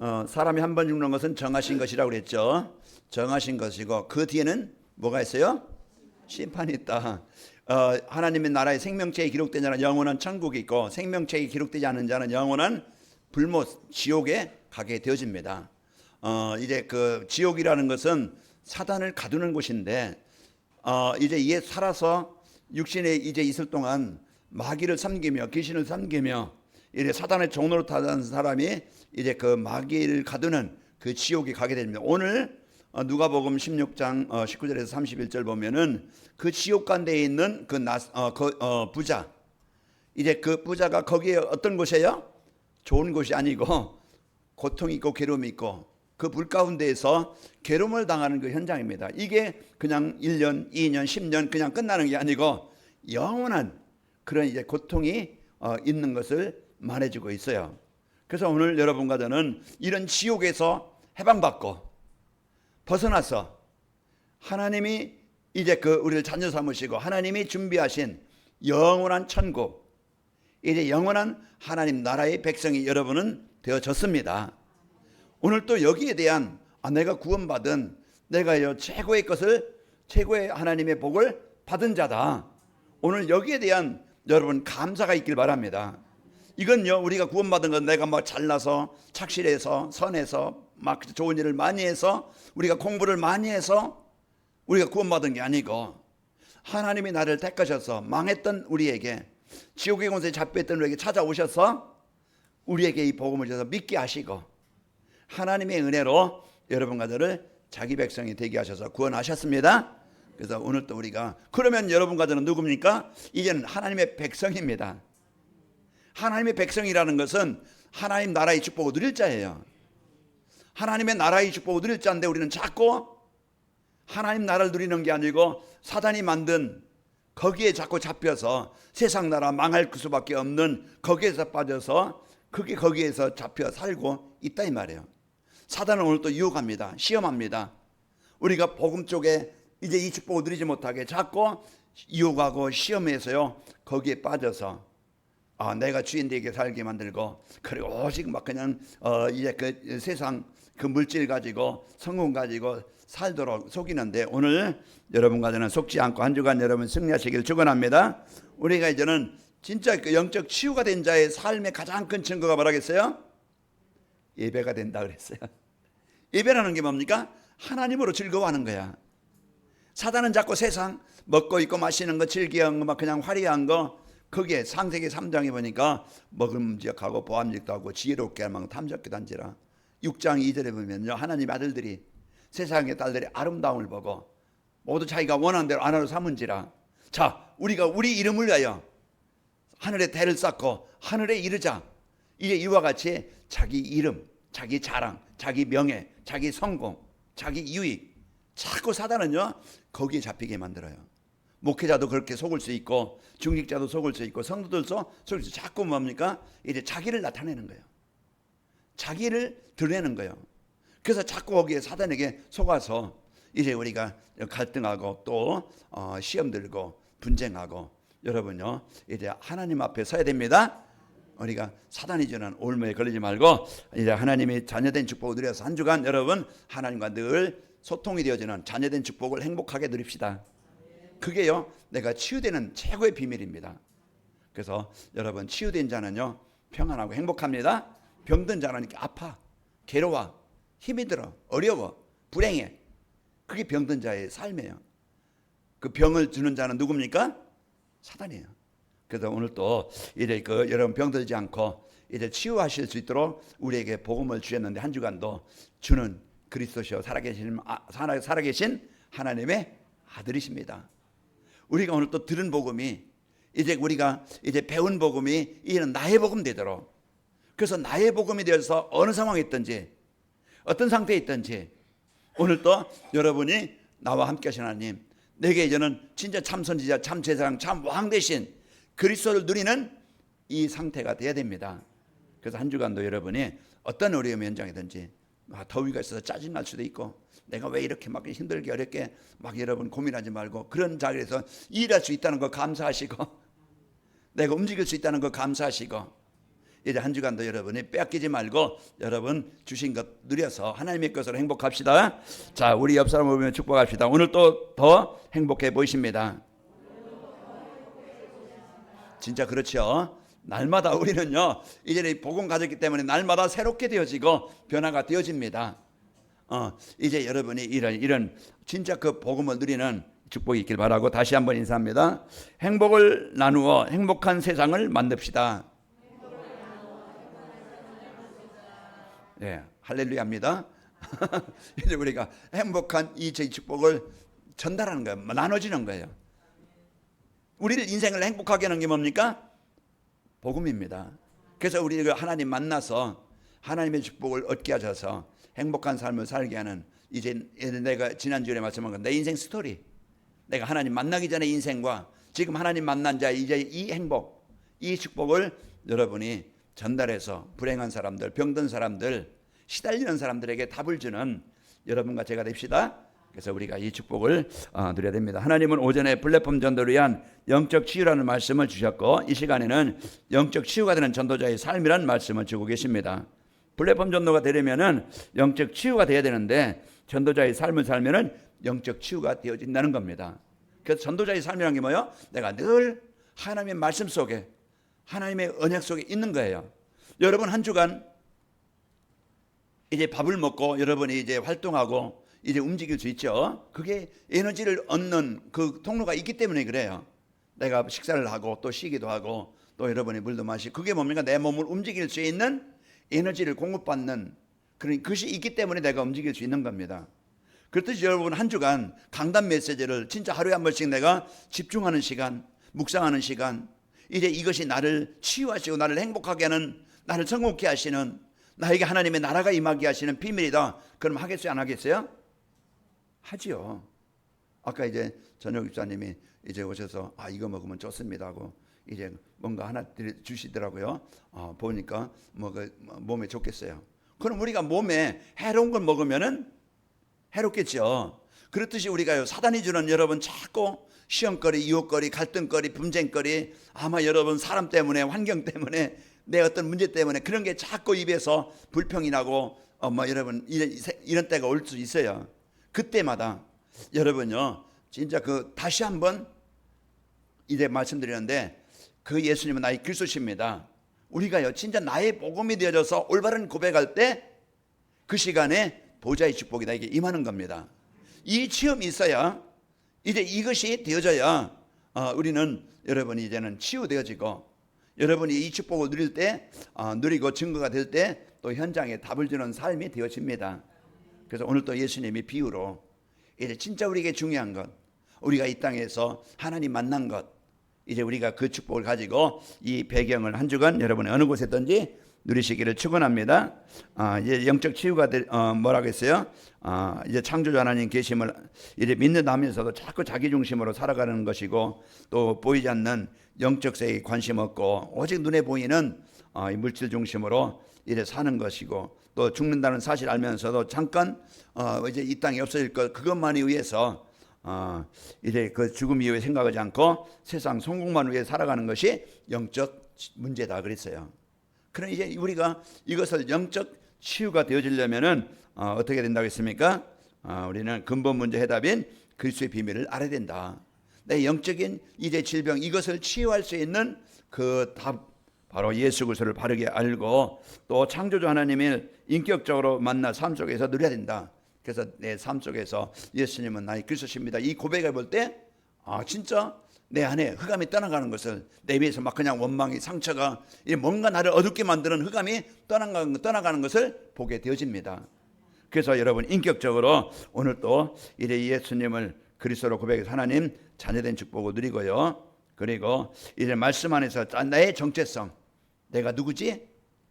어, 사람이 한 번 죽는 것은 정하신 것이라고 그랬죠. 정하신 것이고 그 뒤에는 뭐가 있어요? 심판이 있다. 어, 하나님의 나라의 생명체에 기록된 자는 영원한 천국이 있고 생명체에 기록되지 않은 자는 영원한 불못 지옥에 가게 되어집니다. 어, 이제 그 지옥이라는 것은 사단을 가두는 곳인데 어, 이제 이에 살아서 육신에 이제 있을 동안 마귀를 섬기며 귀신을 섬기며 이제 사단의 종로로 타는 사람이 이제 그 마귀를 가두는 그 지옥에 가게 됩니다. 오늘 어, 누가복음 16장 어, 19절에서 31절 보면은 그 지옥 가운데 있는 그, 나, 어, 그 어, 부자 이제 그 부자가 거기에 어떤 곳이에요? 좋은 곳이 아니고 고통이 있고 괴로움이 있고 그 불 가운데에서 괴로움을 당하는 그 현장입니다. 이게 그냥 1년, 2년, 10년 그냥 끝나는 게 아니고 영원한 그런 이제 고통이 어, 있는 것을 말해주고 있어요. 그래서 오늘 여러분과 저는 이런 지옥에서 해방받고 벗어나서 하나님이 이제 그 우리를 자녀 삼으시고 하나님이 준비하신 영원한 천국 이제 영원한 하나님 나라의 백성이 여러분은 되어졌습니다. 오늘 또 여기에 대한 아, 내가 구원받은 내가 요 최고의 것을 최고의 하나님의 복을 받은 자다. 오늘 여기에 대한 여러분 감사가 있길 바랍니다. 이건요 우리가 구원받은 건 내가 막 잘나서 착실해서 선해서 막 좋은 일을 많이 해서 우리가 공부를 많이 해서 우리가 구원받은 게 아니고 하나님이 나를 택하셔서 망했던 우리에게 지옥의 권세에 잡혀있던 우리에게 찾아오셔서 우리에게 이 복음을 주셔서 믿게 하시고 하나님의 은혜로 여러분과 저를 자기 백성이 되게 하셔서 구원하셨습니다. 그래서 오늘 또 우리가 그러면 여러분과 저는 누굽니까? 이제는 하나님의 백성입니다. 하나님의 백성이라는 것은 하나님 나라의 축복을 누릴 자예요. 하나님의 나라의 축복을 누릴 자인데 우리는 자꾸 하나님 나라를 누리는 게 아니고 사단이 만든 거기에 자꾸 잡혀서 세상 나라 망할 수밖에 없는 거기에서 빠져서 그게 거기에서 잡혀 살고 있다 이 말이에요. 사단은 오늘 또 유혹합니다. 시험합니다. 우리가 복음 쪽에 이제 이 축복을 누리지 못하게 자꾸 유혹하고 시험해서요. 거기에 빠져서 아, 내가 주인 되게 살게 만들고 그리고 오직 막 그냥 어 이제 그 세상 그 물질 가지고 성공 가지고 살도록 속이는데 오늘 여러분과 저는 속지 않고 한 주간 여러분 승리하시길 축원합니다. 우리가 이제는 진짜 그 영적 치유가 된 자의 삶의 가장 큰 증거가 뭐라겠어요? 예배가 된다 그랬어요. 예배라는 게 뭡니까? 하나님으로 즐거워하는 거야. 사단은 자꾸 세상 먹고 있고 마시는 거 즐기는 거막 그냥 화려한 거 거기에 상세기 3장에 보니까 먹음직하고 보암직도 하고 지혜롭게 막 탐적게 단지라. 6장 2절에 보면요 하나님 아들들이 세상의 딸들이 아름다움을 보고 모두 자기가 원하는 대로 하나로 삼은지라. 자 우리가 우리 이름을 위하여 하늘에 대를 쌓고 하늘에 이르자. 이게 이와 같이 자기 이름 자기 자랑 자기 명예 자기 성공 자기 유익 자꾸 사단은요 거기에 잡히게 만들어요 목회자도 그렇게 속을 수 있고 중직자도 속을 수 있고 성도들도 속을 수 있고 자꾸 뭡니까 이제 자기를 나타내는 거예요 자기를 드러내는 거예요. 그래서 자꾸 거기에 사단에게 속아서 이제 우리가 갈등하고 또 어, 시험 들고 분쟁하고 여러분요 이제 하나님 앞에 서야 됩니다. 우리가 사단이 주는 올무에 걸리지 말고 이제 하나님이 자녀된 축복을 누려서 한 주간 여러분 하나님과 늘 소통이 되어지는 자녀된 축복을 행복하게 누립시다. 그게요 내가 치유되는 최고의 비밀입니다. 그래서 여러분 치유된 자는요 평안하고 행복합니다. 병든 자는 이렇게 아파, 괴로워, 힘이 들어, 어려워, 불행해. 그게 병든 자의 삶이에요. 그 병을 주는 자는 누굽니까? 사단이에요. 그래서 오늘 또 이제 그 여러분 병들지 않고 이제 치유하실 수 있도록 우리에게 복음을 주셨는데 한 주간도 주는 그리스도시요 살아계신 아, 살아, 살아계신 하나님의 아들이십니다. 우리가 오늘 또 들은 복음이 이제 우리가 이제 배운 복음이 이제는 나의 복음 되도록 그래서 나의 복음이 되어서 어느 상황에 있든지 어떤 상태에 있든지 오늘 또 여러분이 나와 함께 하신 하나님 내게 이제는 진짜 참 선지자 참 제사장 참 왕 대신 그리스도를 누리는 이 상태가 돼야 됩니다. 그래서 한 주간도 여러분이 어떤 어려움 현장이든지 아, 더위가 있어서 짜증 날 수도 있고 내가 왜 이렇게 막 힘들게 어렵게 막 여러분 고민하지 말고 그런 자리에서 일할 수 있다는 거 감사하시고 내가 움직일 수 있다는 거 감사하시고 이제 한 주간도 여러분이 빼앗기지 말고 여러분 주신 것 누려서 하나님의 것으로 행복합시다. 자, 우리 옆 사람 보면 축복합시다. 오늘 또 더 행복해 보이십니다. 진짜 그렇죠. 날마다 우리는요 이제 복음 가졌기 때문에 날마다 새롭게 되어지고 변화가 되어집니다. 어 이제 여러분이 이런 이런 진짜 그 복음을 누리는 축복이 있길 바라고 다시 한번 인사합니다. 행복을 나누어 행복한 세상을 만듭시다. 예, 할렐루야입니다. 이제 우리가 행복한 이 저희 축복을 전달하는 거예요. 나눠지는 거예요. 우리를 인생을 행복하게 하는 게 뭡니까? 복음입니다. 그래서 우리가 하나님 만나서 하나님의 축복을 얻게 하셔서 행복한 삶을 살게 하는 이제 내가 지난주에 말씀한 건내 인생 스토리. 내가 하나님 만나기 전에 인생과 지금 하나님 만난 자 이제 이 행복, 이 축복을 여러분이 전달해서 불행한 사람들, 병든 사람들, 시달리는 사람들에게 답을 주는 여러분과 제가 됩시다. 그래서 우리가 이 축복을 어, 누려야 됩니다. 하나님은 오전에 플랫폼 전도를 위한 영적 치유라는 말씀을 주셨고 이 시간에는 영적 치유가 되는 전도자의 삶이라는 말씀을 주고 계십니다. 플랫폼 전도가 되려면은 영적 치유가 돼야 되는데 전도자의 삶을 살면은 영적 치유가 되어진다는 겁니다. 그래서 전도자의 삶이라는 게 뭐예요? 내가 늘 하나님의 말씀 속에 하나님의 언약 속에 있는 거예요. 여러분 한 주간 이제 밥을 먹고 여러분이 이제 활동하고 이제 움직일 수 있죠. 그게 에너지를 얻는 그 통로가 있기 때문에 그래요. 내가 식사를 하고 또 쉬기도 하고 또 여러분이 물도 마시고 그게 뭡니까? 내 몸을 움직일 수 있는 에너지를 공급받는 그런 것이 있기 때문에 내가 움직일 수 있는 겁니다. 그렇듯이 여러분 한 주간 강단 메시지를 진짜 하루에 한 번씩 내가 집중하는 시간, 묵상하는 시간, 이제 이것이 나를 치유하시고 나를 행복하게 하는 나를 성공케 하시는 나에게 하나님의 나라가 임하게 하시는 비밀이다. 그럼 하겠어요, 안 하겠어요? 하지요. 아까 이제 전혁 집사님이 이제 오셔서 아 이거 먹으면 좋습니다 하고 이제 뭔가 하나 주시더라고요. 어, 보니까 뭐그 몸에 좋겠어요. 그럼 우리가 몸에 해로운 걸 먹으면은 해롭겠죠. 그렇듯이 우리가요 사단이 주는 여러분 자꾸 시험거리, 유혹거리, 갈등거리, 분쟁거리 아마 여러분 사람 때문에 환경 때문에 내 어떤 문제 때문에 그런 게 자꾸 입에서 불평이 나고 어뭐 여러분 이런, 이런 때가 올 수 있어요. 그때마다 여러분요 진짜 그 다시 한번 이제 말씀드리는데 그 예수님은 나의 그리스도십니다. 우리가요 진짜 나의 복음이 되어져서 올바른 고백할 때 그 시간에 보좌의 축복이 나에게 임하는 겁니다. 이 체험이 있어야 이제 이것이 되어져야 어, 우리는 여러분이 이제는 치유되어지고 여러분이 이 축복을 누릴 때 어, 누리고 증거가 될 때 또 현장에 답을 주는 삶이 되어집니다. 그래서 오늘 또 예수님이 비유로 이제 진짜 우리에게 중요한 것 우리가 이 땅에서 하나님 만난 것 이제 우리가 그 축복을 가지고 이 배경을 한 주간 여러분이 어느 곳에든지 누리시기를 축원합니다. 아, 이제 영적 치유가 될, 어, 뭐라고 했어요? 아, 이제 창조주 하나님 계심을 이제 믿는다 면서도 자꾸 자기 중심으로 살아가는 것이고 또 보이지 않는 영적 세에 관심 없고 오직 눈에 보이는 어, 이 물질 중심으로 이제 사는 것이고 또 죽는다는 사실 알면서도 잠깐 어, 이제 이 땅에 없어질 것 그것만이 위해서 어, 이제 그 죽음 이후에 생각하지 않고 세상 성공만 위해 살아가는 것이 영적 문제다 그랬어요. 그럼 이제 우리가 이것을 영적 치유가 되어지려면은 어, 어떻게 된다고 했습니까? 어, 우리는 근본 문제 해답인 그리스도의 비밀을 알아야 된다. 내 영적인 이제 질병 이것을 치유할 수 있는 그 답 바로 예수 그리스도를 바르게 알고 또 창조주 하나님을 인격적으로 만나 삶 속에서 누려야 된다. 그래서 내 삶 속에서 예수님은 나의 그리스도십니다. 이 고백을 볼 때 아 진짜 내 안에 흑암이 떠나가는 것을 내 위에서 막 그냥 원망이 상처가 이 뭔가 나를 어둡게 만드는 흑암이 떠나가는, 떠나가는 것을 보게 되어집니다. 그래서 여러분 인격적으로 오늘 또 이래 예수님을 그리스도로 고백해서 하나님 자녀된 축복을 누리고요. 그리고 이제 말씀 안에서 나의 정체성 내가 누구지?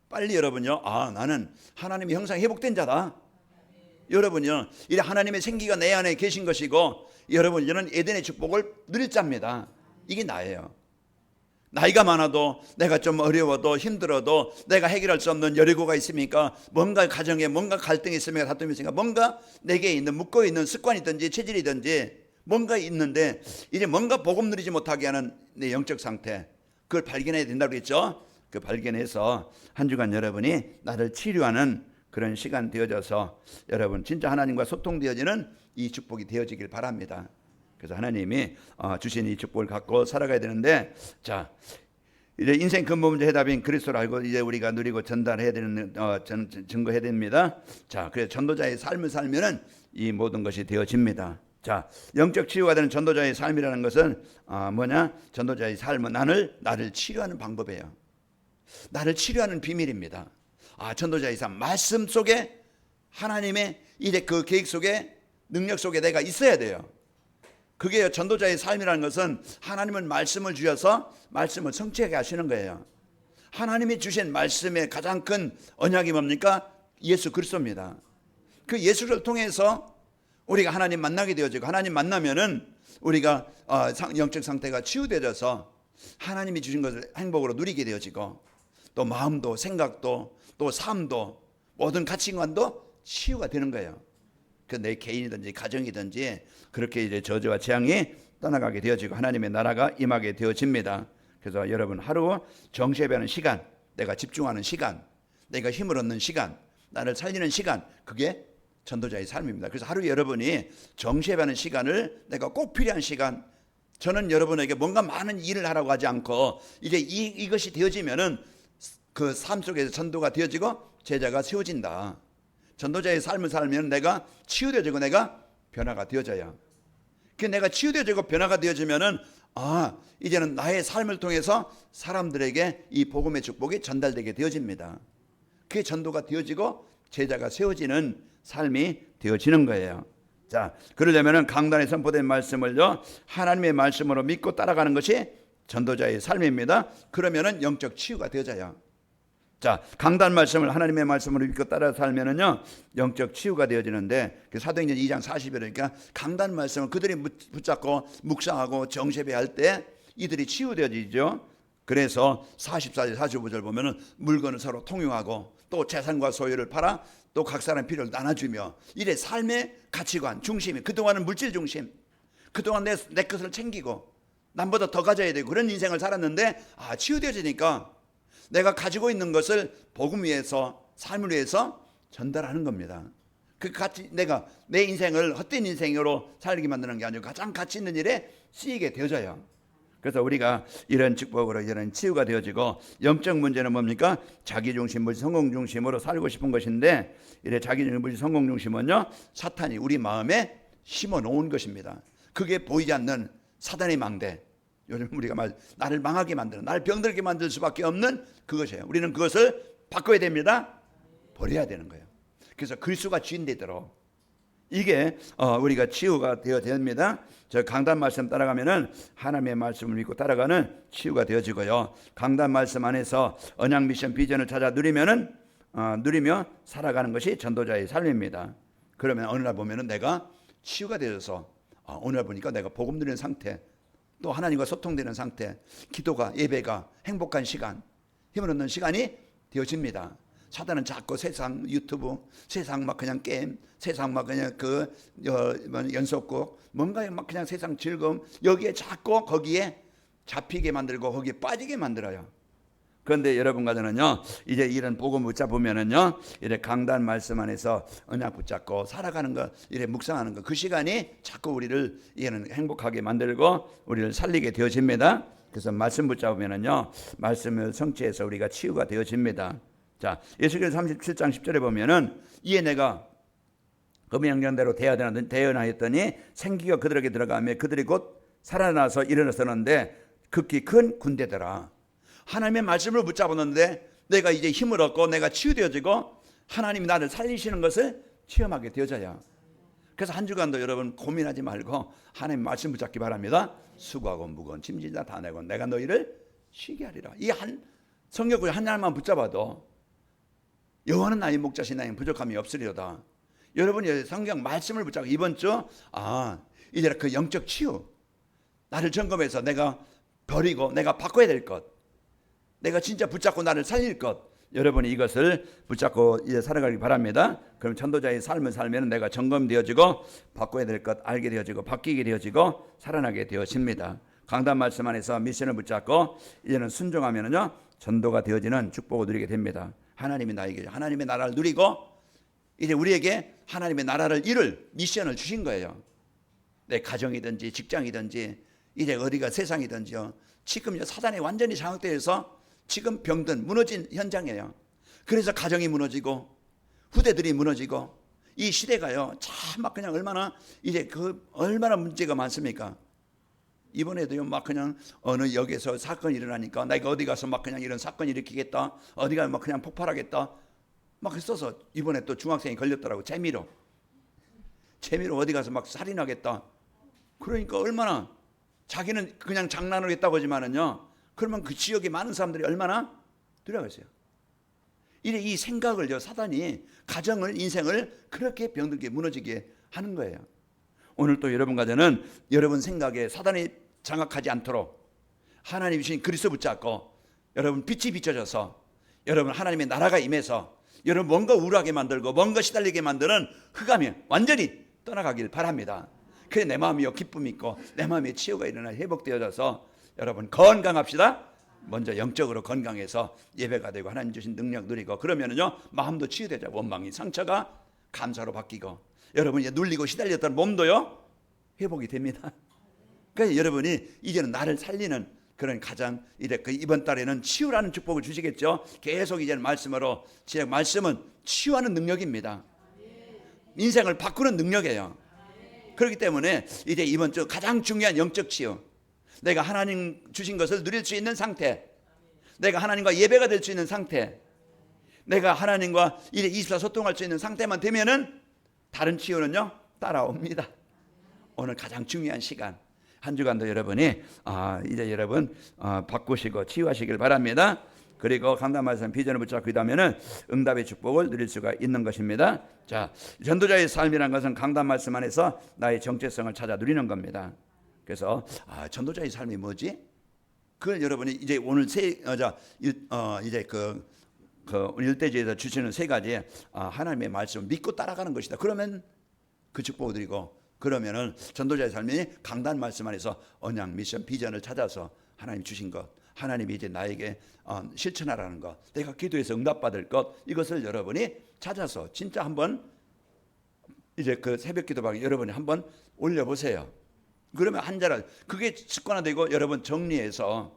빨리 여러분요. 아 나는 하나님의 형상 회복된 자다. 여러분요, 이 하나님의 생기가 내 안에 계신 것이고, 여러분, 저는 에덴의 축복을 누릴 자입니다. 이게 나예요. 나이가 많아도, 내가 좀 어려워도, 힘들어도, 내가 해결할 수 없는 여리고가 있습니까? 뭔가 가정에 뭔가 갈등이 있습니까? 다툼이 있습니까? 뭔가 내게 있는, 묶어 있는 습관이든지 체질이든지, 뭔가 있는데, 이제 뭔가 복음 누리지 못하게 하는 내 영적 상태, 그걸 발견해야 된다고 그랬죠? 그 발견해서 한 주간 여러분이 나를 치료하는 그런 시간 되어져서 여러분 진짜 하나님과 소통되어지는 이 축복이 되어지길 바랍니다. 그래서 하나님이 어, 주신 이 축복을 갖고 살아가야 되는데 자 이제 인생 근본 문제 해답인 그리스도를 알고 이제 우리가 누리고 전달해야 되는 어, 전, 증거해야 됩니다. 자, 그래서 전도자의 삶을 살면은 이 모든 것이 되어집니다. 자, 영적 치유가 되는 전도자의 삶이라는 것은 아, 뭐냐? 전도자의 삶은 나를 나를 치료하는 방법이에요. 나를 치료하는 비밀입니다. 아, 전도자의 삶 말씀 속에 하나님의 이제 그 계획 속에 능력 속에 내가 있어야 돼요. 그게 전도자의 삶이라는 것은 하나님은 말씀을 주셔서 말씀을 성취하게 하시는 거예요. 하나님이 주신 말씀의 가장 큰 언약이 뭡니까? 예수 그리스도입니다. 그 예수를 통해서 우리가 하나님 만나게 되어지고 하나님 만나면은 우리가 어, 상- 영적 상태가 치유되어서 하나님이 주신 것을 행복으로 누리게 되어지고 또 마음도 생각도 또 삶도 모든 가치관도 치유가 되는 거예요. 그 내 개인이든지 가정이든지 그렇게 이제 저주와 재앙이 떠나가게 되어지고 하나님의 나라가 임하게 되어집니다. 그래서 여러분 하루 정시예배하는 시간, 내가 집중하는 시간, 내가 힘을 얻는 시간, 나를 살리는 시간, 그게 전도자의 삶입니다. 그래서 하루 여러분이 정시예배하는 시간을 내가 꼭 필요한 시간, 저는 여러분에게 뭔가 많은 일을 하라고 하지 않고 이제 이, 이것이 되어지면은 그 삶 속에서 전도가 되어지고 제자가 세워진다. 전도자의 삶을 살면 내가 치유되어지고 내가 변화가 되어져야. 그 내가 치유되어지고 변화가 되어지면은 아 이제는 나의 삶을 통해서 사람들에게 이 복음의 축복이 전달되게 되어집니다. 그게 전도가 되어지고 제자가 세워지는 삶이 되어지는 거예요. 자 그러려면은 강단에 선포된 말씀을요 하나님의 말씀으로 믿고 따라가는 것이 전도자의 삶입니다. 그러면은 영적 치유가 되어져요. 자, 강단 말씀을 하나님의 말씀으로 믿고 따라 살면은요, 영적 치유가 되어지는데, 그 사도행전 2장 40에 그러니까 강단 말씀을 그들이 묻- 붙잡고 묵상하고 정세배할 때 이들이 치유되어지죠. 그래서 44절, 45절 보면은 물건을 서로 통용하고 또 재산과 소유를 팔아 또 각 사람 필요를 나눠주며 이래 삶의 가치관, 중심이 그동안은 물질 중심, 그동안 내, 내 것을 챙기고 남보다 더 가져야 되고 그런 인생을 살았는데 아, 치유되어지니까 내가 가지고 있는 것을 복음 위해서 삶을 위해서 전달하는 겁니다. 그 가치 내가 내 인생을 헛된 인생으로 살게 만드는 게 아니고 가장 가치 있는 일에 쓰이게 되어져요. 그래서 우리가 이런 축복으로 이런 치유가 되어지고 영적 문제는 뭡니까? 자기 중심, 무지 성공 중심으로 살고 싶은 것인데 이래 자기 중심, 무지 성공 중심은요 사탄이 우리 마음에 심어 놓은 것입니다. 그게 보이지 않는 사단의 망대. 요즘 우리가 말 나를 망하게 만드는, 나를 병들게 만들 수밖에 없는 그것이에요. 우리는 그것을 바꿔야 됩니다. 버려야 되는 거예요. 그래서 그리스도가 주인 되도록 이게 어, 우리가 치유가 되어 됩니다. 저 강단 말씀 따라가면은 하나님의 말씀을 믿고 따라가는 치유가 되어지고요. 강단 말씀 안에서 언약 미션 비전을 찾아 누리면은 어, 누리며 살아가는 것이 전도자의 삶입니다. 그러면 어느 날 보면은 내가 치유가 되어서 어, 오늘 보니까 내가 복음 누리는 상태, 또 하나님과 소통되는 상태, 기도가 예배가 행복한 시간, 힘을 얻는 시간이 되어집니다. 사단은 자꾸 세상 유튜브, 세상 막 그냥 게임, 세상 막 그냥 그 어, 뭐 연속곡, 뭔가 막 그냥 세상 즐거움 여기에 자꾸 거기에 잡히게 만들고 거기에 빠지게 만들어요. 그런데 여러분과 저는요, 이제 이런 복음 붙잡으면은요, 이래 강단 말씀 안에서 언약 붙잡고 살아가는 거, 이래 묵상하는 거, 그 시간이 자꾸 우리를 이제는 행복하게 만들고 우리를 살리게 되어집니다. 그래서 말씀 붙잡으면은요, 말씀을 성취해서 우리가 치유가 되어집니다. 자, 예수께서 37장 10절에 보면은 이에 내가 그 명령대로 대하되- 대언하였더니 생기가 그들에게 들어가며 그들이 곧 살아나서 일어났었는데 극히 큰 군대더라. 하나님의 말씀을 붙잡았는데 내가 이제 힘을 얻고 내가 치유되어지고 하나님이 나를 살리시는 것을 체험하게 되어져야. 그래서 한 주간도 여러분 고민하지 말고 하나님 말씀 붙잡기 바랍니다. 수고하고 무거운 짐진다 다 내고 내가 너희를 쉬게 하리라. 이 한 성경구절 한 날만 붙잡아도 여호와는 나의 목자신 나의 부족함이 없으리로다. 여러분이 성경 말씀을 붙잡고 이번 주 아, 이제 그 영적 치유 나를 점검해서 내가 버리고 내가 바꿔야 될 것. 내가 진짜 붙잡고 나를 살릴 것. 여러분이 이것을 붙잡고 이제 살아가기 바랍니다. 그럼 전도자의 삶을 살면 내가 점검되어지고 바꿔야 될 것 알게 되어지고 바뀌게 되어지고 살아나게 되어집니다. 강단 말씀 안에서 미션을 붙잡고 이제는 순종하면은요 전도가 되어지는 축복을 누리게 됩니다. 하나님이 나에게 하나님의 나라를 누리고 이제 우리에게 하나님의 나라를 이룰 미션을 주신 거예요. 내 가정이든지 직장이든지 이제 어디가 세상이든지요. 지금 사단이 완전히 장악되어서 지금 병든 무너진 현장이에요. 그래서 가정이 무너지고 후대들이 무너지고 이 시대가요. 참 막 그냥 얼마나 이제 그 얼마나 문제가 많습니까? 이번에도요 막 그냥 어느 역에서 사건이 일어나니까 내가 어디 가서 막 그냥 이런 사건 일으키겠다 어디 가면 막 그냥 폭발하겠다 막 했어서 이번에 또 중학생이 걸렸더라고 재미로. 재미로 어디 가서 막 살인하겠다. 그러니까 얼마나 자기는 그냥 장난을 했다고 하지만은요 그러면 그 지역에 많은 사람들이 얼마나 두려워했어요. 이래 이 생각을요 사단이 가정을 인생을 그렇게 병들게 무너지게 하는 거예요 오늘 또 여러분 가정은 여러분 생각에 사단이 장악하지 않도록 하나님 주신 그리스도 붙잡고 여러분 빛이 비춰져서 여러분 하나님의 나라가 임해서 여러분 뭔가 우울하게 만들고 뭔가 시달리게 만드는 흑암이 완전히 떠나가길 바랍니다. 그래 내 마음이요 기쁨이 있고 내 마음에 치유가 일어나 회복되어져서 여러분 건강합시다. 먼저 영적으로 건강해서 예배가 되고 하나님 주신 능력 누리고 그러면은요 마음도 치유되자 원망이 상처가 감사로 바뀌고 여러분이 눌리고 시달렸던 몸도요 회복이 됩니다. 그래서 여러분이 이제는 나를 살리는 그런 가장 이제 그 이번 달에는 치유라는 축복을 주시겠죠. 계속 이제는 말씀으로 제 말씀은 치유하는 능력입니다. 인생을 바꾸는 능력이에요. 그렇기 때문에 이제 이번 주 가장 중요한 영적 치유. 내가 하나님 주신 것을 누릴 수 있는 상태. 내가 하나님과 예배가 될 수 있는 상태. 내가 하나님과 이제 24 소통할 수 있는 상태만 되면은 다른 치유는요 따라옵니다. 오늘 가장 중요한 시간 한 주간도 여러분이 아, 이제 여러분 아, 바꾸시고 치유하시길 바랍니다. 그리고 강단 말씀 비전을 붙잡고 있다면은 응답의 축복을 누릴 수가 있는 것입니다. 자, 전도자의 삶이란 것은 강단 말씀 안에서 나의 정체성을 찾아 누리는 겁니다. 그래서 아, 전도자의 삶이 뭐지? 그걸 여러분이 이제 오늘 세 어, 자, 일, 어, 이제 그, 그 일대지에서 주시는 세 가지 아, 하나님의 말씀을 믿고 따라가는 것이다. 그러면 그 축복을 드리고 그러면은 전도자의 삶이 강단 말씀 안에서 언약 미션 비전을 찾아서 하나님 주신 것 하나님이 이제 나에게 어, 실천하라는 것 내가 기도해서 응답받을 것 이것을 여러분이 찾아서 진짜 한번 이제 그 새벽 기도방에 여러분이 한번 올려보세요 그러면 한 자를 그게 습관화되고 여러분 정리해서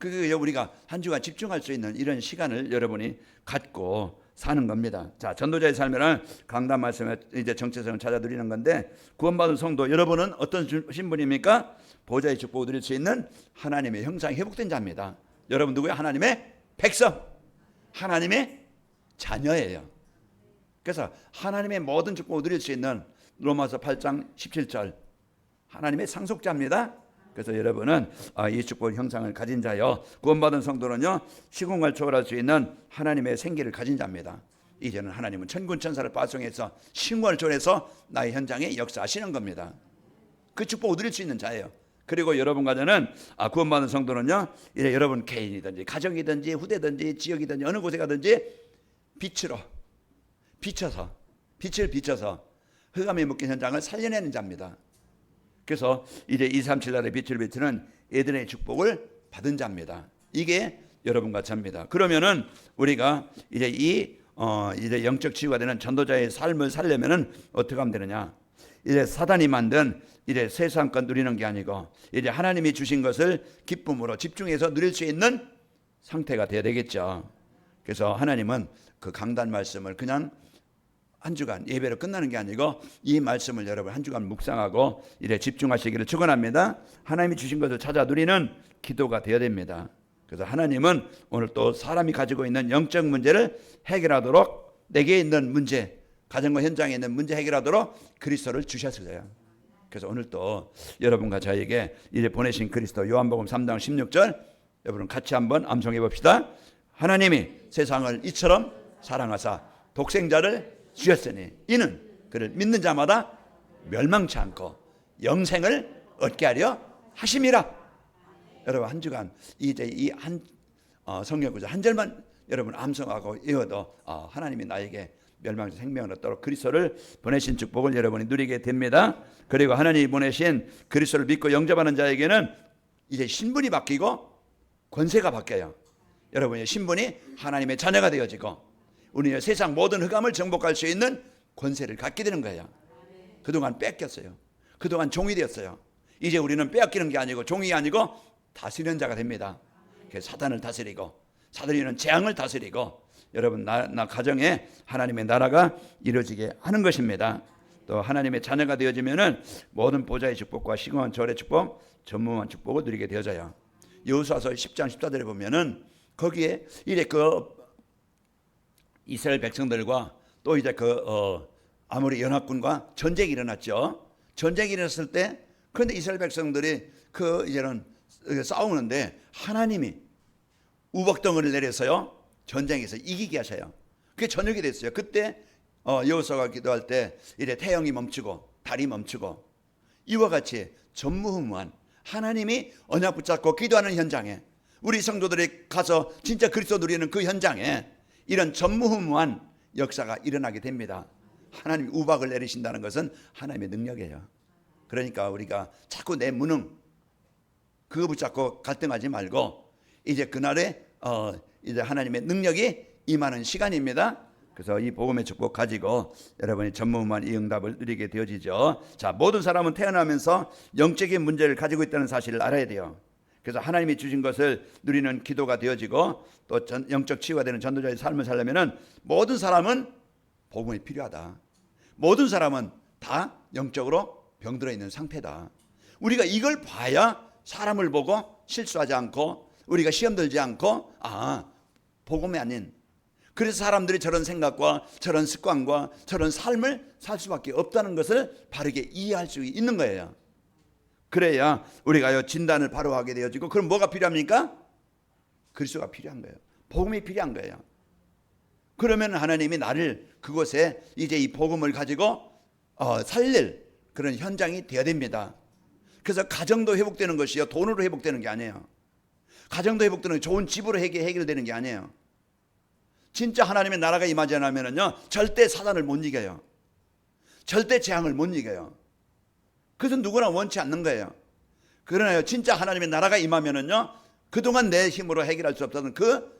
그게 우리가 한 주간 집중할 수 있는 이런 시간을 여러분이 갖고 사는 겁니다. 자, 전도자의 삶이란 강단 말씀에 이제 정체성을 찾아 누리는 건데 구원받은 성도 여러분은 어떤 신분입니까? 보좌의 축복을 누릴 수 있는 하나님의 형상이 회복된 자입니다. 여러분 누구야? 하나님의 백성. 하나님의 자녀예요. 그래서 하나님의 모든 축복을 누릴 수 있는 로마서 8장 17절 하나님의 상속자입니다. 그래서 여러분은 아, 이 축복 형상을 가진 자요 구원받은 성도는요 시공을 초월할 수 있는 하나님의 생기를 가진 자입니다. 이제는 하나님은 천군 천사를 파송해서 시공을 초월해서 나의 현장에 역사하시는 겁니다. 그 축복을 누릴 수 있는 자예요. 그리고 여러분 가정은 아, 구원받은 성도는요 이제 여러분 개인이든지 가정이든지 후대든지 지역이든지 어느 곳에 가든지 빛으로 비춰서 빛을 비춰서 흑암에 묶인 현장을 살려내는 자입니다. 그래서 이제 237 날의 빛을 비추는 에덴의 축복을 받은 자입니다. 이게 여러분과 저입니다. 그러면은 우리가 이제 이 어, 이제 영적 치유가 되는 전도자의 삶을 살려면은 어떻게 하면 되느냐? 이제 사단이 만든 이제 세상껏 누리는 게 아니고 이제 하나님이 주신 것을 기쁨으로 집중해서 누릴 수 있는 상태가 돼야 되겠죠. 그래서 하나님은 그 강단 말씀을 그냥 한 주간 예배로 끝나는 게 아니고 이 말씀을 여러분 한 주간 묵상하고 이래 집중하시기를 축원합니다. 하나님이 주신 것을 찾아 누리는 기도가 되어야 됩니다. 그래서 하나님은 오늘 또 사람이 가지고 있는 영적 문제를 해결하도록 내게 있는 문제, 가정과 현장에 있는 문제 해결하도록 그리스도를 주셨어요. 그래서 오늘 또 여러분과 저에게 이제 보내신 그리스도 요한복음 3장 16절 여러분 같이 한번 암송해 봅시다. 하나님이 세상을 이처럼 사랑하사 독생자를 주셨으니 이는 그를 믿는 자마다 멸망치 않고 영생을 얻게 하려 하심이라. 여러분 한 주간 이제 이한 어, 성경 구절 한 절만 여러분 암송하고 이어도 어, 하나님이 나에게 멸망 생명을 얻도록 그리스도를 보내신 축복을 여러분이 누리게 됩니다. 그리고 하나님이 보내신 그리스도를 믿고 영접하는 자에게는 이제 신분이 바뀌고 권세가 바뀌어요. 여러분의 신분이 하나님의 자녀가 되어지고 우리는 세상 모든 흑암을 정복할 수 있는 권세를 갖게 되는 거예요. 그동안 뺏겼어요. 그동안 종이 되었어요. 이제 우리는 빼앗기는 게 아니고 종이 아니고 다스리는 자가 됩니다. 사단을 다스리고 사들이는 재앙을 다스리고 여러분 나, 나 가정에 하나님의 나라가 이루어지게 하는 것입니다. 또 하나님의 자녀가 되어지면은 모든 보좌의 축복과 시공한 절의 축복, 전무한 축복을 누리게 되어져요. 여호수아서 10장 14절에 보면은 거기에 이래 그 이스라엘 백성들과 또 이제 그 어, 아무리 연합군과 전쟁이 일어났죠. 전쟁이 일어났을 때 그런데 이스라엘 백성들이 그 이제는 싸우는데 하나님이 우박덩어리를 내려서요 전쟁에서 이기게 하셔요. 그게 저녁이 됐어요. 그때 어, 여호수아가 기도할 때 이래 태양이 멈추고 달이 멈추고 이와 같이 전무후무한 하나님이 언약 붙잡고 기도하는 현장에 우리 성도들이 가서 진짜 그리스도 누리는 그 현장에 이런 전무후무한 역사가 일어나게 됩니다. 하나님 우박을 내리신다는 것은 하나님의 능력이에요. 그러니까 우리가 자꾸 내 무능 그거 붙잡고 갈등하지 말고 이제 그날에 어 이제 하나님의 능력이 임하는 시간입니다. 그래서 이 복음의 축복 가지고 여러분이 전무후무한 이 응답을 누리게 되어지죠. 자, 모든 사람은 태어나면서 영적인 문제를 가지고 있다는 사실을 알아야 돼요. 그래서 하나님이 주신 것을 누리는 기도가 되어지고 또 전, 영적 치유가 되는 전도자의 삶을 살려면은 모든 사람은 복음이 필요하다. 모든 사람은 다 영적으로 병들어 있는 상태다. 우리가 이걸 봐야 사람을 보고 실수하지 않고 우리가 시험 들지 않고 아 복음이 아닌 그래서 사람들이 저런 생각과 저런 습관과 저런 삶을 살 수밖에 없다는 것을 바르게 이해할 수 있는 거예요. 그래야 우리가 진단을 바로 하게 되어지고 그럼 뭐가 필요합니까? 그리스도가 필요한 거예요. 복음이 필요한 거예요. 그러면 하나님이 나를 그곳에 이제 이 복음을 가지고 어, 살릴 그런 현장이 되어야 됩니다. 그래서 가정도 회복되는 것이요 돈으로 회복되는 게 아니에요. 가정도 회복되는 게 좋은 집으로 해결, 해결되는 게 아니에요. 진짜 하나님의 나라가 임하지 않으면요 절대 사단을 못 이겨요. 절대 재앙을 못 이겨요. 그것은 누구나 원치 않는 거예요. 그러나요 진짜 하나님의 나라가 임하면은요 그동안 내 힘으로 해결할 수 없었던 그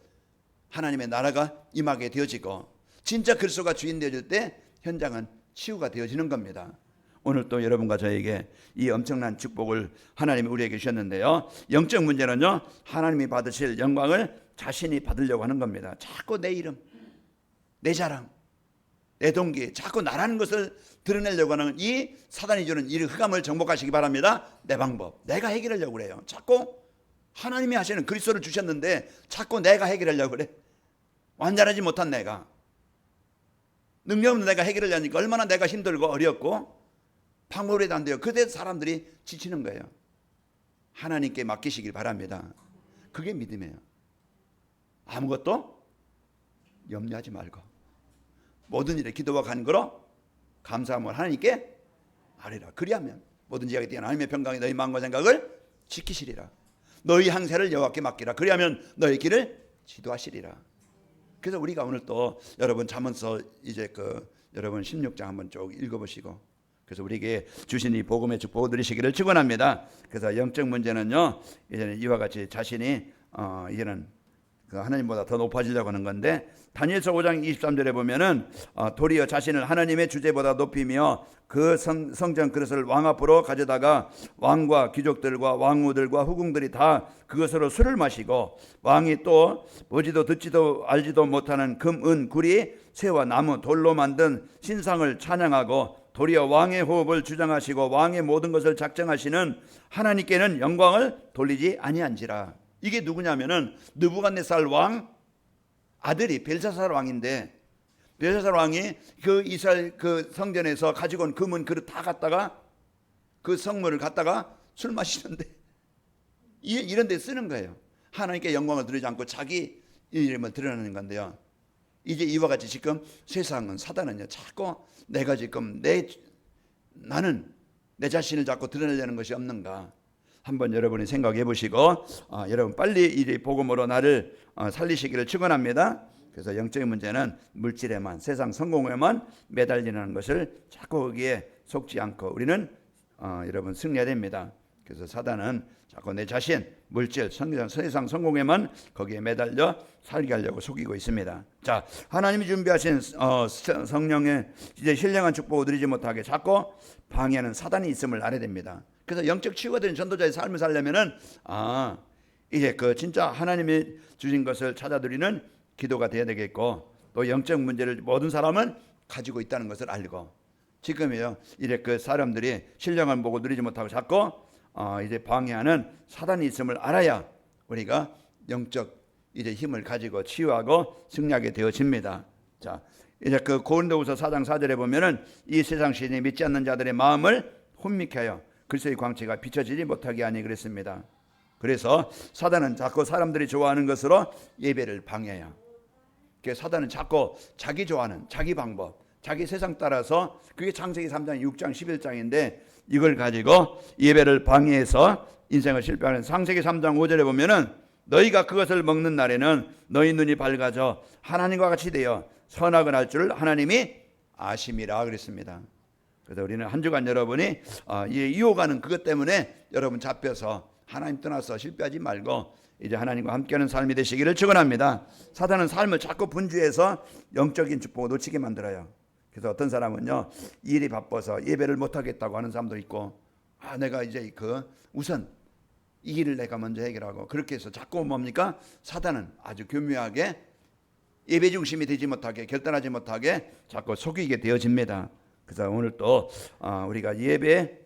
하나님의 나라가 임하게 되어지고 진짜 그리스도가 주인 되어질 때 현장은 치유가 되어지는 겁니다. 오늘 또 여러분과 저에게 이 엄청난 축복을 하나님이 우리에게 주셨는데요. 영적 문제는요. 하나님이 받으실 영광을 자신이 받으려고 하는 겁니다. 자꾸 내 이름, 내 자랑, 내 동기, 자꾸 나라는 것을 드러내려고 하는 이 사단이 주는 이 흑암을 정복하시기 바랍니다. 내 방법, 내가 해결하려고 그래요. 자꾸 하나님이 하시는 그리스도를 주셨는데 자꾸 내가 해결하려고 그래. 완전하지 못한 내가. 능력 없는 내가 해결하려니까 얼마나 내가 힘들고 어렵고 방법이 안 돼요. 그때 사람들이 지치는 거예요. 하나님께 맡기시길 바랍니다. 그게 믿음이에요. 아무것도 염려하지 말고 모든 일에 기도와 간거로 감사함을 하나님께 아뢰라. 그리하면 모든 지약에 뛰어난 하나님의 평강이 너희 마음과 생각을 지키시리라. 너희 항세를 여호와께 맡기라. 그리하면 너희 길을 지도하시리라. 그래서 우리가 오늘 또 여러분 잠언서 이제 그 여러분 16장 한번 쭉 읽어보시고 그래서 우리에게 주신 이 복음의 축복을 누리시기를 축원합니다. 그래서 영적 문제는요 이제는 이와 같이 자신이 어 이제는 그 하나님보다 더 높아지려고 하는 건데 다니엘서 5장 23절에 보면은 어, 도리어 자신을 하나님의 주제보다 높이며 그 성, 성전 그릇을 왕 앞으로 가져다가 왕과 귀족들과 왕후들과 후궁들이 다 그것으로 술을 마시고 왕이 또 보지도 듣지도 알지도 못하는 금, 은, 구리, 새와 나무, 돌로 만든 신상을 찬양하고 도리어 왕의 호흡을 주장하시고 왕의 모든 것을 작정하시는 하나님께는 영광을 돌리지 아니한지라. 이게 누구냐면은 느부갓네살 왕 아들이 벨사살 왕인데 벨사살 왕이 그 이스라엘 그 성전에서 가지고 온 금은 그릇 다 갖다가 그 성물을 갖다가 술 마시는데 이런 데 쓰는 거예요. 하나님께 영광을 드리지 않고 자기 이름을 드러내는 건데요. 이제 이와 같이 지금 세상은 사단은요 자꾸 내가 지금 내 나는 내 자신을 자꾸 드러내려는 것이 없는가 한번 여러분이 생각해 보시고 어, 여러분 빨리 이 복음으로 나를 어, 살리시기를 축원합니다. 그래서 영적인 문제는 물질에만 세상 성공에만 매달리는 것을 자꾸 거기에 속지 않고 우리는 어, 여러분 승리해야 됩니다. 그래서 사단은 자꾸 내 자신, 물질, 성장, 세상 성공에만 거기에 매달려 살게 하려고 속이고 있습니다. 자, 하나님이 준비하신 어, 성- 성령의 이제 신령한 축복을 누리지 못하게 자꾸 방해하는 사단이 있음을 알아야 됩니다. 그래서 영적 치유가 된 전도자의 삶을 살려면은 아 이제 그 진짜 하나님이 주신 것을 찾아드리는 기도가 돼야 되겠고 또 영적 문제를 모든 사람은 가지고 있다는 것을 알고 지금이요 이래 그 사람들이 신령을 보고 누리지 못하고 자꾸 어, 이제 방해하는 사단이 있음을 알아야 우리가 영적 이제 힘을 가지고 치유하고 승리하게 되어집니다. 자 이제 그 고린도후서 4장 4절에 보면은 이 세상 신이 믿지 않는 자들의 마음을 혼미케 하여 그리스도의 광채가 비춰지지 못하게 하니 그랬습니다. 그래서 사단은 자꾸 사람들이 좋아하는 것으로 예배를 방해해요. 그 사단은 자꾸 자기 좋아하는 자기 방법, 자기 세상 따라서 그게 창세기 3장, 6장, 11장인데 이걸 가지고 예배를 방해해서 인생을 실패하는 창세기 3장 5절에 보면은 너희가 그것을 먹는 날에는 너희 눈이 밝아져 하나님과 같이 되어 선악을 할 줄 하나님이 아심이라 그랬습니다. 그래서 우리는 한 주간 여러분이 어, 이 유혹하는 그것 때문에 여러분 잡혀서 하나님 떠나서 실패하지 말고 이제 하나님과 함께하는 삶이 되시기를 축원합니다. 사단은 삶을 자꾸 분주해서 영적인 축복을 놓치게 만들어요. 그래서 어떤 사람은요 일이 바빠서 예배를 못 하겠다고 하는 사람도 있고 아 내가 이제 그 우선 이 일을 내가 먼저 해결하고 그렇게 해서 자꾸 뭡니까 사단은 아주 교묘하게 예배 중심이 되지 못하게 결단하지 못하게 자꾸 속이게 되어집니다. 그래서 오늘 또 어, 우리가 예배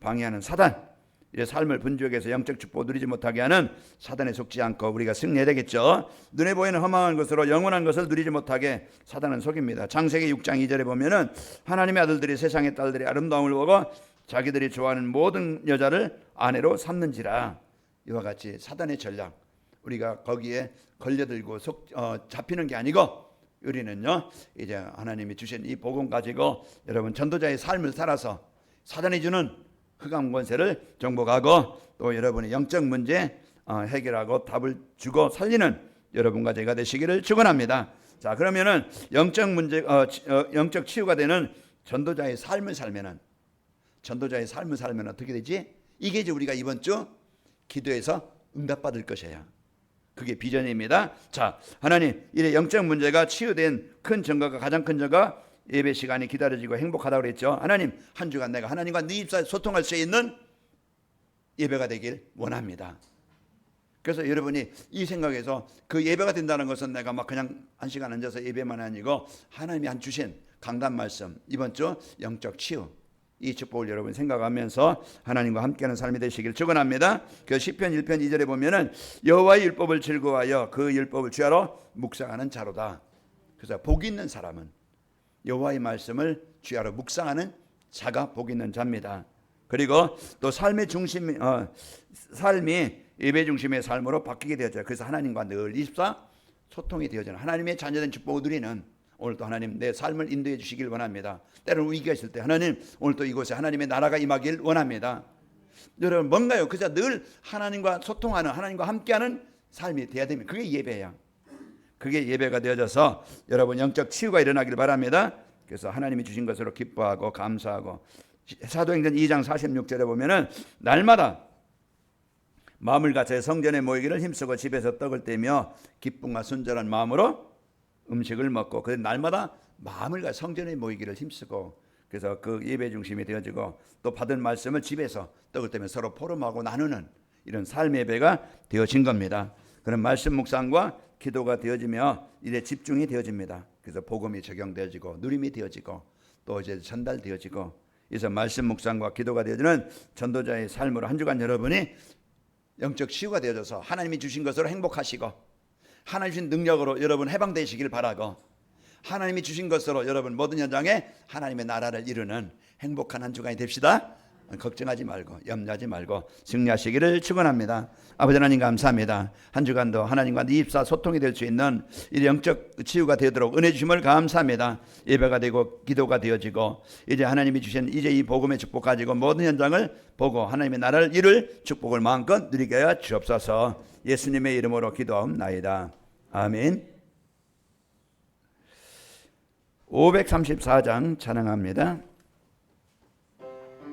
방해하는 사단 이제 삶을 분주하게 영적 축복 누리지 못하게 하는 사단에 속지 않고 우리가 승리해야 되겠죠. 눈에 보이는 허망한 것으로 영원한 것을 누리지 못하게 사단은 속입니다. 창세기 6장 2절에 보면은 하나님의 아들들이 세상의 딸들의 아름다움을 보고 자기들이 좋아하는 모든 여자를 아내로 삼는지라 이와 같이 사단의 전략 우리가 거기에 걸려들고 속 어, 잡히는 게 아니고 우리는요 이제 하나님이 주신 이 복음 가지고 여러분 전도자의 삶을 살아서 사단이 주는 흑암 권세를 정복하고 또 여러분의 영적 문제 어, 해결하고 답을 주고 살리는 여러분과 제가 되시기를 축원합니다. 자 그러면은 영적 문제 어, 치- 어, 영적 치유가 되는 전도자의 삶을 살면은 전도자의 삶을 살면 어떻게 되지? 이게 이제 우리가 이번 주 기도에서 응답받을 것이에요. 그게 비전입니다. 자, 하나님, 이래 영적 문제가 치유된 큰 증거가 가장 큰 증거 예배 시간이 기다려지고 행복하다고 그랬죠. 하나님, 한 주간 내가 하나님과 네 입사 소통할 수 있는 예배가 되길 원합니다. 그래서 여러분이 이 생각에서 그 예배가 된다는 것은 내가 막 그냥 한 시간 앉아서 예배만 아니고 하나님이 한 주신 강단 말씀 이번 주 영적 치유 이 축복을 여러분 생각하면서 하나님과 함께하는 삶이 되시길 축원합니다. 그 시편 1편 2절에 보면은 여호와의 율법을 즐거워하여 그 율법을 주야로 묵상하는 자로다. 그래서 복 있는 사람은 여호와의 말씀을 주야로 묵상하는 자가 복 있는 자입니다. 그리고 또 삶의 중심 어, 삶이 예배 중심의 삶으로 바뀌게 되었죠. 그래서 하나님과 늘 24 소통이 되어지는 하나님의 자녀된 축복을 누리는 오늘도 하나님 내 삶을 인도해 주시길 원합니다. 때로는 위기가 있을 때 하나님 오늘도 이곳에 하나님의 나라가 임하길 원합니다. 여러분 뭔가요? 그저 늘 하나님과 소통하는 하나님과 함께하는 삶이 돼야 됩니다. 그게 예배야. 그게 예배가 되어져서 여러분 영적 치유가 일어나길 바랍니다. 그래서 하나님이 주신 것으로 기뻐하고 감사하고 사도행전 2장 46절에 보면은 날마다 마음을 갖춰 성전에 모이기를 힘쓰고 집에서 떡을 떼며 기쁨과 순전한 마음으로 음식을 먹고 그 날마다 마음을 갖 성전에 모이기를 힘쓰고 그래서 그 예배 중심이 되어지고 또 받은 말씀을 집에서 떡을 떼며 서로 포럼하고 나누는 이런 삶의 예배가 되어진 겁니다. 그런 말씀 묵상과 기도가 되어지며 이제 집중이 되어집니다. 그래서 복음이 적용되어지고 누림이 되어지고 또 이제 전달되어지고 그래서 말씀 묵상과 기도가 되어지는 전도자의 삶으로 한 주간 여러분이 영적 치유가 되어져서 하나님이 주신 것으로 행복하시고 하나님 주신 능력으로 여러분 해방되시길 바라고 하나님이 주신 것으로 여러분 모든 현장에 하나님의 나라를 이루는 행복한 한 주간이 됩시다. 걱정하지 말고 염려하지 말고 승리하시기를 축원합니다. 아버지 하나님 감사합니다. 한 주간도 하나님과 네 입사 소통이 될 수 있는 이 영적 치유가 되도록 은혜 주심을 감사합니다. 예배가 되고 기도가 되어지고 이제 하나님이 주신 이제 이 복음의 축복 가지고 모든 현장을 보고 하나님의 나라를 이룰 축복을 마음껏 누리게 하여 주옵소서. 예수님의 이름으로 기도하옵나이다. 아멘. 534장 찬양합니다.